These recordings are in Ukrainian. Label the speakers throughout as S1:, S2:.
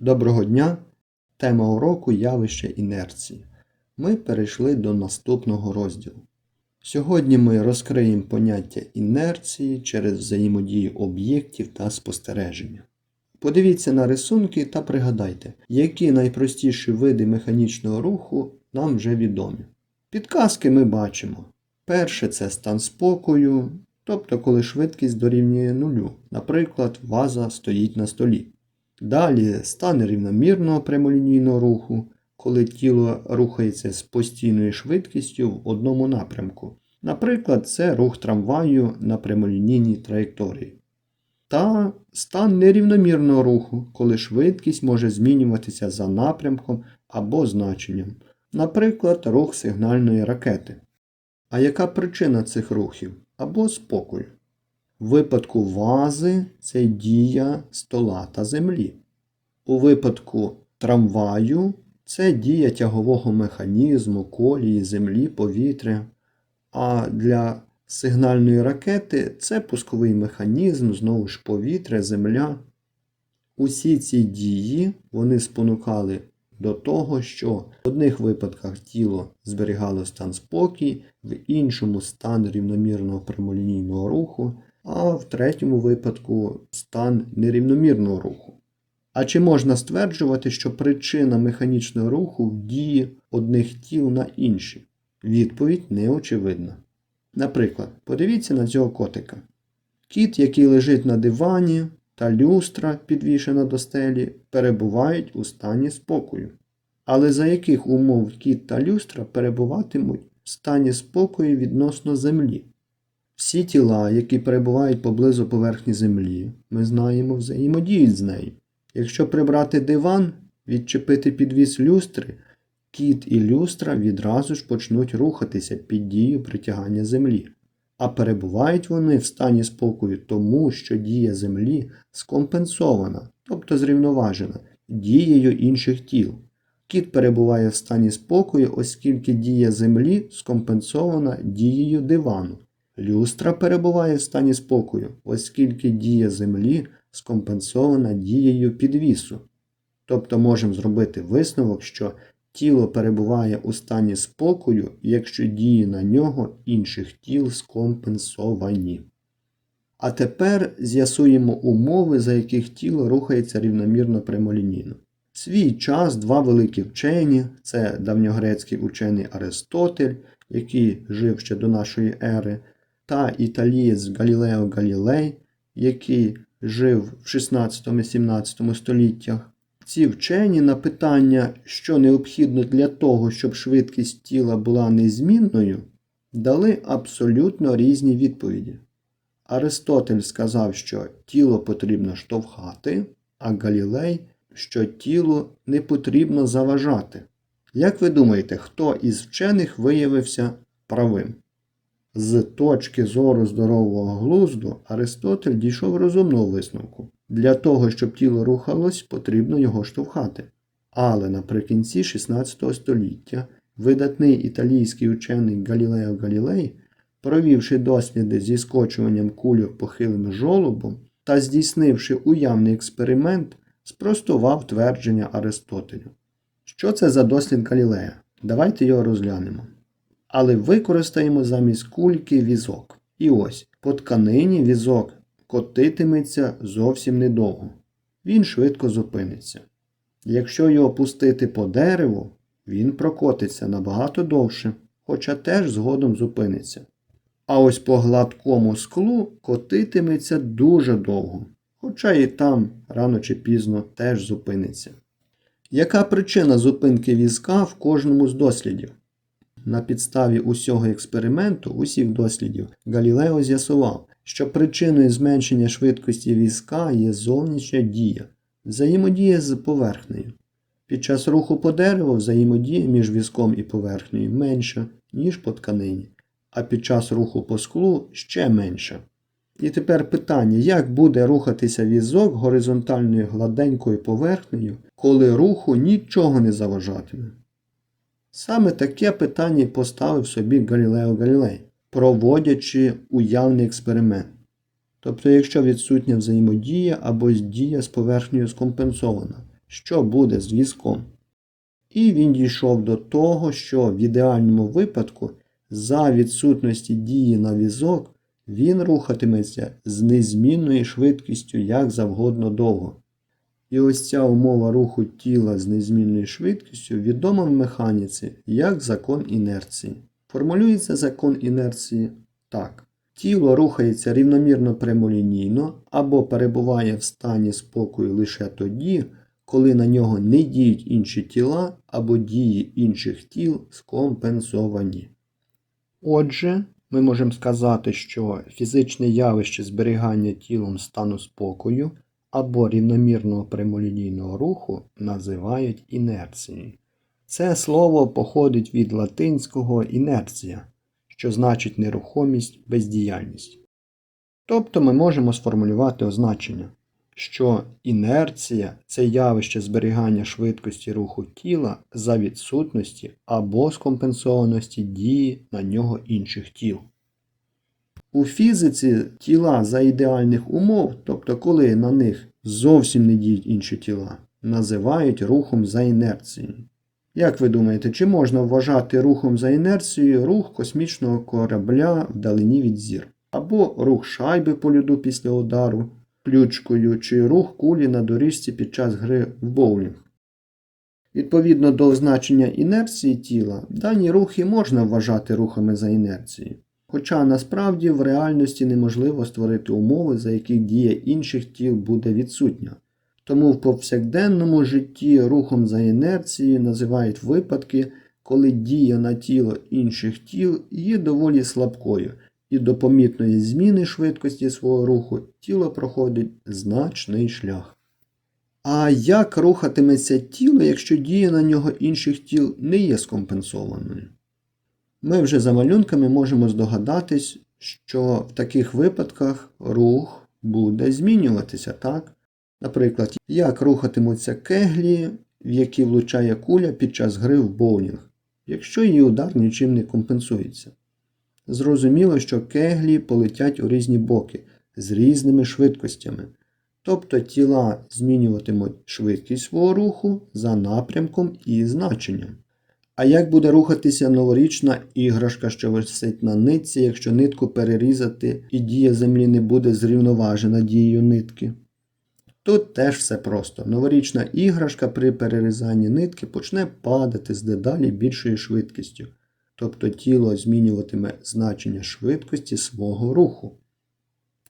S1: Доброго дня! Тема уроку явище інерції. Ми перейшли до наступного розділу. Сьогодні ми розкриємо поняття інерції через взаємодію об'єктів та спостереження. Подивіться на рисунки та пригадайте, які найпростіші види механічного руху нам вже відомі. Підказки ми бачимо. Перше це стан спокою, тобто коли швидкість дорівнює нулю. Наприклад, ваза стоїть на столі. Далі стан рівномірного прямолінійного руху, коли тіло рухається з постійною швидкістю в одному напрямку. Наприклад, це рух трамваю на прямолінійній траєкторії. Та стан нерівномірного руху, коли швидкість може змінюватися за напрямком або значенням. Наприклад, рух сигнальної ракети. А яка причина цих рухів? Або спокою? В випадку вази це дія стола та землі. У випадку трамваю це дія тягового механізму, колії, землі, повітря. А для сигнальної ракети це пусковий механізм, знову ж повітря, земля. Усі ці дії вони спонукали до того, що в одних випадках тіло зберігало стан спокій, в іншому стан рівномірного прямолінійного руху а в третьому випадку стан нерівномірного руху. А чи можна стверджувати, що причина механічного руху в дії одних тіл на інші? Відповідь неочевидна. Наприклад, подивіться на цього котика. Кіт, який лежить на дивані, та люстра, підвішена до стелі, перебувають у стані спокою. Але за яких умов кіт та люстра перебуватимуть в стані спокою відносно землі? Всі тіла, які перебувають поблизу поверхні землі, ми знаємо, взаємодіють з нею. Якщо прибрати диван, відчепити підвіс люстри, кіт і люстра відразу ж почнуть рухатися під дією притягання землі. А перебувають вони в стані спокою тому, що дія землі скомпенсована, тобто зрівноважена, дією інших тіл. Кіт перебуває в стані спокою, оскільки дія землі скомпенсована дією дивану. Люстра перебуває в стані спокою, оскільки дія Землі скомпенсована дією підвісу. Тобто можемо зробити висновок, що тіло перебуває у стані спокою, якщо дії на нього інших тіл скомпенсовані. А тепер з'ясуємо умови, за яких тіло рухається рівномірно прямолінійно. В свій час два великі вчені це давньогрецький учений Аристотель, який жив ще до нашої ери та італієць Галілео Галілей, який жив в 16-17 століттях. Ці вчені на питання, що необхідно для того, щоб швидкість тіла була незмінною, дали абсолютно різні відповіді. Аристотель сказав, що тіло потрібно штовхати, а Галілей, що тілу не потрібно заважати. Як ви думаєте, хто із вчених виявився правим? З точки зору здорового глузду Аристотель дійшов розумного висновку. Для того, щоб тіло рухалось, потрібно його штовхати. Але наприкінці 16 століття видатний італійський учений Галілео Галілей, провівши досліди зі скочуванням кульок похилим жолобом та здійснивши уявний експеримент, спростував твердження Аристотелю. Що це за дослід Галілея? Давайте його розглянемо але використаємо замість кульки візок. І ось по тканині візок котитиметься зовсім недовго. Він швидко зупиниться. Якщо його пустити по дереву, він прокотиться набагато довше, хоча теж згодом зупиниться. А ось по гладкому склу котитиметься дуже довго, хоча і там рано чи пізно теж зупиниться. Яка причина зупинки візка в кожному з дослідів? На підставі усього експерименту, усіх дослідів, Галілео з'ясував, що причиною зменшення швидкості візка є зовнішня дія, взаємодія з поверхнею. Під час руху по дереву взаємодія між візком і поверхнею менша, ніж по тканині, а під час руху по склу ще менша. І тепер питання, як буде рухатися візок горизонтальною гладенькою поверхнею, коли руху нічого не заважатиме. Саме таке питання поставив собі Галілео Галілей, проводячи уявний експеримент. Тобто, якщо відсутня взаємодія або дія з поверхнею скомпенсована, що буде з візком. І він дійшов до того, що в ідеальному випадку за відсутності дії на візок він рухатиметься з незмінною швидкістю як завгодно довго. І ось ця умова руху тіла з незмінною швидкістю відома в механіці як закон інерції. Формулюється закон інерції так. Тіло рухається рівномірно прямолінійно або перебуває в стані спокою лише тоді, коли на нього не діють інші тіла або дії інших тіл скомпенсовані. Отже, ми можемо сказати, що фізичне явище зберігання тілом стану спокою або рівномірного прямолінійного руху називають інерцією. Це слово походить від латинського інерція, що значить нерухомість, бездіяльність. Тобто ми можемо сформулювати означення, що інерція це явище зберігання швидкості руху тіла за відсутності або скомпенсованості дії на нього інших тіл. У фізиці тіла за ідеальних умов, тобто коли на них зовсім не діють інші тіла, називають рухом за інерцією. Як ви думаєте, чи можна вважати рухом за інерцією рух космічного корабля вдалині від зір? Або рух шайби по льоду після удару ключкою, чи рух кулі на доріжці під час гри в боулінг? Відповідно до означення інерції тіла, дані рухи можна вважати рухами за інерцією. Хоча насправді в реальності неможливо створити умови, за яких дія інших тіл буде відсутня. Тому в повсякденному житті рухом за інерцією називають випадки, коли дія на тіло інших тіл є доволі слабкою, і до помітної зміни швидкості свого руху тіло проходить значний шлях. А як рухатиметься тіло, якщо дія на нього інших тіл не є скомпенсованою? Ми вже за малюнками можемо здогадатись, що в таких випадках рух буде змінюватися, так? Наприклад, як рухатимуться кеглі, в які влучає куля під час гри в боулінг, якщо її удар нічим не компенсується. Зрозуміло, що кеглі полетять у різні боки з різними швидкостями. Тобто тіла змінюватимуть швидкість свого руху за напрямком і значенням. А як буде рухатися новорічна іграшка, що висить на нитці, якщо нитку перерізати і дія землі не буде зрівноважена дією нитки? Тут теж все просто. Новорічна іграшка при перерізанні нитки почне падати з дедалі більшою швидкістю, тобто тіло змінюватиме значення швидкості свого руху.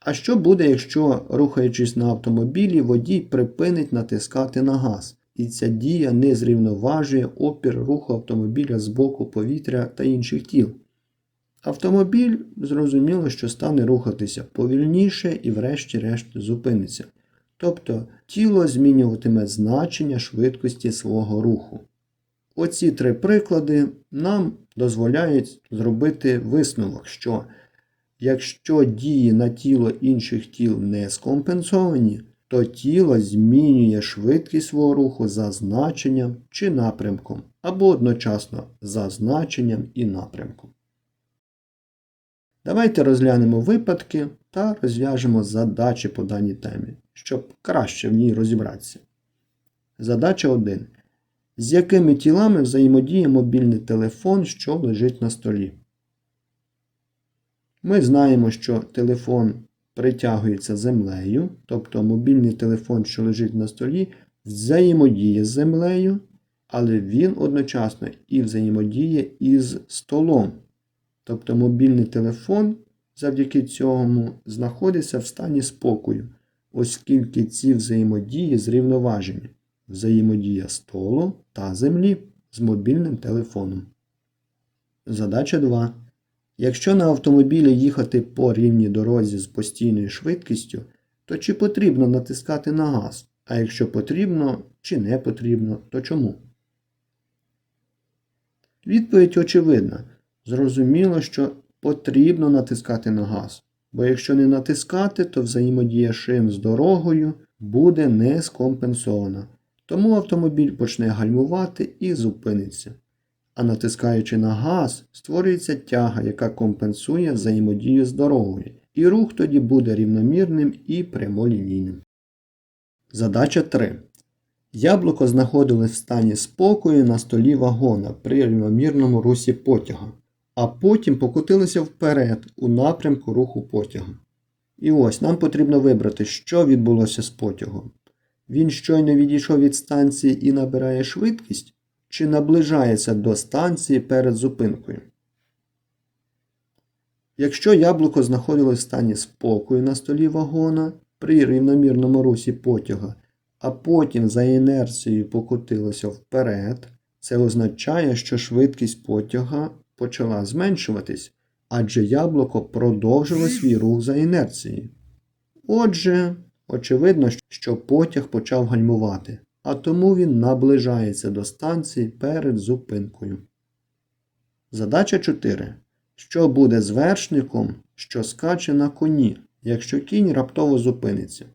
S1: А що буде, якщо, рухаючись на автомобілі, водій припинить натискати на газ, і ця дія не зрівноважує опір руху автомобіля з боку повітря та інших тіл? Автомобіль зрозуміло, що стане рухатися повільніше і врешті-решт зупиниться. Тобто тіло змінюватиме значення швидкості свого руху. Оці три приклади нам дозволяють зробити висновок, що якщо дії на тіло інших тіл не скомпенсовані, то тіло змінює швидкість свого руху за значенням чи напрямком, або одночасно за значенням і напрямком. Давайте розглянемо випадки та розв'яжемо задачі по даній темі, щоб краще в ній розібратися. Задача 1. З якими тілами взаємодіє мобільний телефон, що лежить на столі? Ми знаємо, що телефон притягується землею, тобто мобільний телефон, що лежить на столі, взаємодіє з землею, але він одночасно і взаємодіє із столом. Тобто мобільний телефон завдяки цьому знаходиться в стані спокою, оскільки ці взаємодії зрівноважені. Взаємодія столу та землі з мобільним телефоном. Задача 2. Якщо на автомобілі їхати по рівній дорозі з постійною швидкістю, то чи потрібно натискати на газ? А якщо потрібно, чи не потрібно, то чому? Відповідь очевидна. Зрозуміло, що потрібно натискати на газ. Бо якщо не натискати, то взаємодія шин з дорогою буде не скомпенсована. Тому автомобіль почне гальмувати і зупиниться. А натискаючи на газ, створюється тяга, яка компенсує взаємодію з дорогою, і рух тоді буде рівномірним і прямолінійним. Задача 3. Яблуко знаходилось в стані спокою на столі вагона при рівномірному русі потяга, а потім покотилося вперед у напрямку руху потяга. І ось нам потрібно вибрати, що відбулося з потягом. Він щойно відійшов від станції і набирає швидкість, чи наближається до станції перед зупинкою. Якщо яблуко знаходилось в стані спокою на столі вагона при рівномірному русі потяга, а потім за інерцією покотилося вперед, це означає, що швидкість потяга почала зменшуватись, адже яблуко продовжило свій рух за інерцією. Отже, очевидно, що потяг почав гальмувати, а тому він наближається до станції перед зупинкою. Задача 4. Що буде з вершником, що скаче на коні, якщо кінь раптово зупиниться?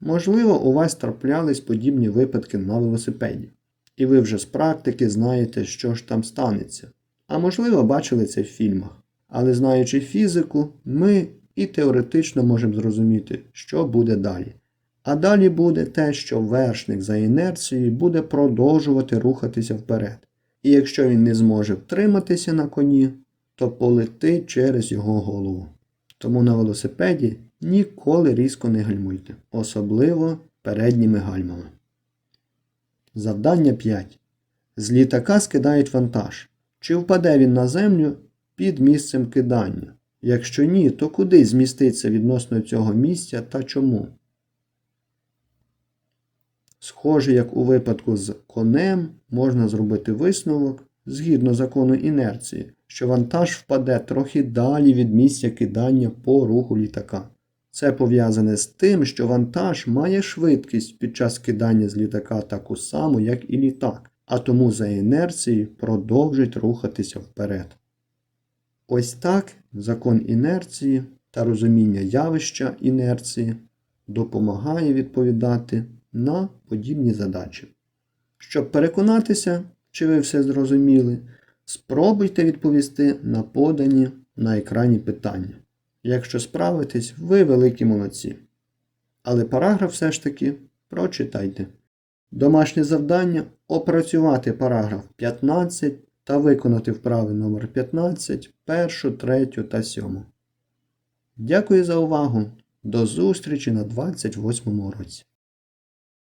S1: Можливо, у вас траплялись подібні випадки на велосипеді, і ви вже з практики знаєте, що ж там станеться. А можливо, бачили це в фільмах. Але знаючи фізику, ми і теоретично можемо зрозуміти, що буде далі. А далі буде те, що вершник за інерцією буде продовжувати рухатися вперед. І якщо він не зможе втриматися на коні, то полетить через його голову. Тому на велосипеді ніколи різко не гальмуйте, особливо передніми гальмами. Завдання 5. З літака скидають вантаж. Чи впаде він на землю під місцем кидання? Якщо ні, то куди зміститься відносно цього місця та чому? Схоже, як у випадку з конем, можна зробити висновок згідно закону інерції, що вантаж впаде трохи далі від місця кидання по руху літака. Це пов'язане з тим, що вантаж має швидкість під час кидання з літака таку саму, як і літак, а тому за інерцією продовжить рухатися вперед. Ось так закон інерції та розуміння явища інерції допомагає відповідати на подібні задачі. Щоб переконатися, чи ви все зрозуміли, спробуйте відповісти на подані на екрані питання. Якщо справитесь, ви великі молодці. Але параграф все ж таки прочитайте. Домашнє завдання опрацювати параграф 15 та виконати вправи номер 15, 1, 3 та 7. Дякую за увагу! До зустрічі на 28 році.